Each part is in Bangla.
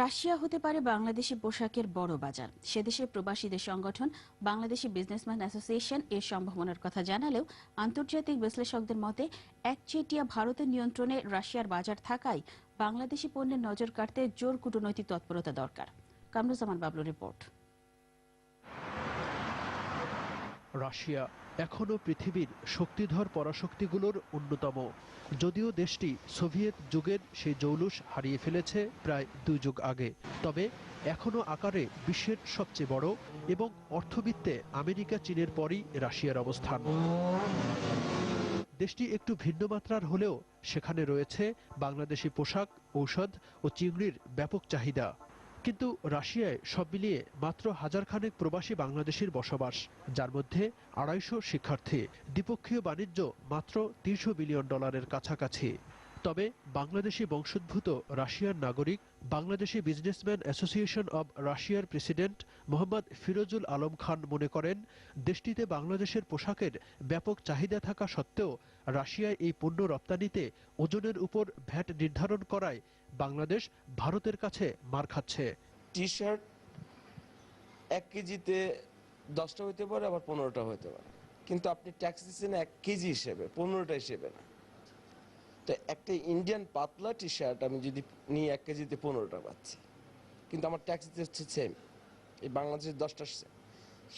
রাশিয়া হতে পারে বাংলাদেশি পোশাকের বড় বাজার। সেদেশের প্রবাসীদের সংগঠন বাংলাদেশি বিজনেসম্যান অ্যাসোসিয়েশন এর সম্ভাবনার কথা জানালেও আন্তর্জাতিক বিশ্লেষকদের মতে, একচেটিয়া ভারতের নিয়ন্ত্রণে রাশিয়ার বাজার থাকায় বাংলাদেশি পণ্যের নজর কাটতে জোর কূটনৈতিক তৎপরতা দরকার। কামরুজ্জামান বাবলু রিপোর্ট। রাশিয়া এখনও পৃথিবীর শক্তিধর পরাশক্তিগুলোর অন্যতম। যদিও দেশটি সোভিয়েত যুগের সেই জৌলুস হারিয়ে ফেলেছে প্রায় দুই যুগ আগে। তবে এখনও আকারে বিশ্বের সবচেয়ে বড় এবং অর্থবিত্তে আমেরিকা, চীনের পরই রাশিয়ার অবস্থান। দেশটি একটু ভিন্ন মাত্রার হলেও সেখানে রয়েছে বাংলাদেশি পোশাক, ঔষধ ও চিংড়ির ব্যাপক চাহিদা। কিন্তু রাশিয়ায় সব মিলিয়ে মাত্র হাজারখানেক প্রবাসী বাংলাদেশির বসবাস, যার মধ্যে আড়াইশো শিক্ষার্থী। দ্বিপক্ষীয় বাণিজ্য মাত্র তিনশো বিলিয়ন ডলারের কাছাকাছি। তবে বাংলাদেশি বংশোদ্ভূত রাশিয়ার নাগরিক বাংলাদেশি বিজনেসম্যান অ্যাসোসিয়েশন অব রাশিয়ার প্রেসিডেন্ট মোহাম্মদ ফিরোজুল আলম খান মনে করেন, দেশটিতে বাংলাদেশের পোশাকের ব্যাপক চাহিদা থাকা সত্ত্বেও রাশিয়ায় এই পণ্য রপ্তানিতে ওজনের উপর ভ্যাট নির্ধারণ করায় বাংলাদেশ ভারতের কাছে মার খাচ্ছে। টি শার্ট এক কেজিতে দশটা হইতে পারে, আবার পনেরোটা হইতে পারে। কিন্তু আপনি ট্যাক্স দিচ্ছেন এক কেজি হিসেবে, পনেরোটা হিসেবে না। তো একটা ইন্ডিয়ান পাতলা টি শার্ট আমি যদি নিয়ে এক কেজিতে পনেরোটা পাচ্ছি। কিন্তু আমার ট্যাক্স দিতে হচ্ছে সেম এই বাংলাদেশের দশটা।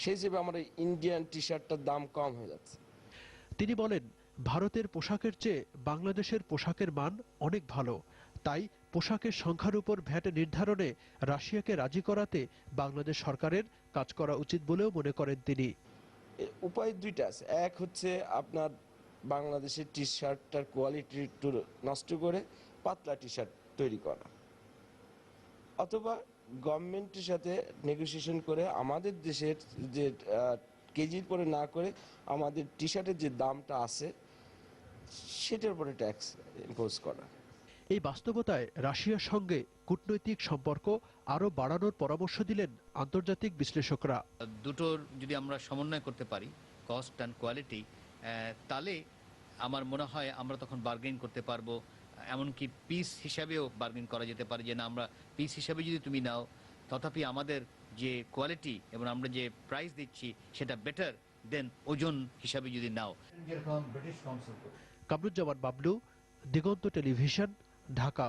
সেই হিসেবে আমার এই ইন্ডিয়ান টি শার্টটার দাম কম হয়ে যাচ্ছে। তিনি বলেন ভারতের পোশাকের চেয়ে বাংলাদেশের পোশাকের মান অনেক ভালো। তাই পোশাকের সংখ্যার উপর ভ্যাট নির্ধারণে রাশিয়াকে রাজি করাতে বাংলাদেশ সরকারের কাজ করা উচিত বলেও মনে করেন তিনি। উপায় দুইটা আছে। এক হচ্ছে আপনার বাংলাদেশের টি শার্টটার কোয়ালিটি একটু নষ্ট করে পাতলা টি শার্ট তৈরি করা। অথবা গভর্নমেন্টের সাথে নেগোসিয়েশন করে আমাদের দেশের যে কেজির পরে না করে আমাদের টি শার্টের যে দামটা আছে সেটার উপরে ট্যাক্স ইম্পোজ করা। এই বাস্তবতায় রাশিয়ার সঙ্গে কূটনৈতিক সম্পর্ক আরও বাড়ানোর পরামর্শ দিলেন আন্তর্জাতিক বিশ্লেষকরা। দুটোর যদি আমরা সমন্বয় করতে পারি কস্ট অ্যান্ড কোয়ালিটি তাহলে আমার মনে হয় আমরা তখন বার্গেন করতে পারব। এমনকি পিস হিসাবেও বার্গেন করা যেতে পারে যে না আমরা পিস হিসাবে যদি তুমি নাও তথাপি আমাদের যে কোয়ালিটি এবং আমরা যে প্রাইস দিচ্ছি সেটা বেটার দেন ওজন হিসাবে যদি নাও। কামরুজ্জামান বাবলু দিগন্ত টেলিভিশন ঢাকা।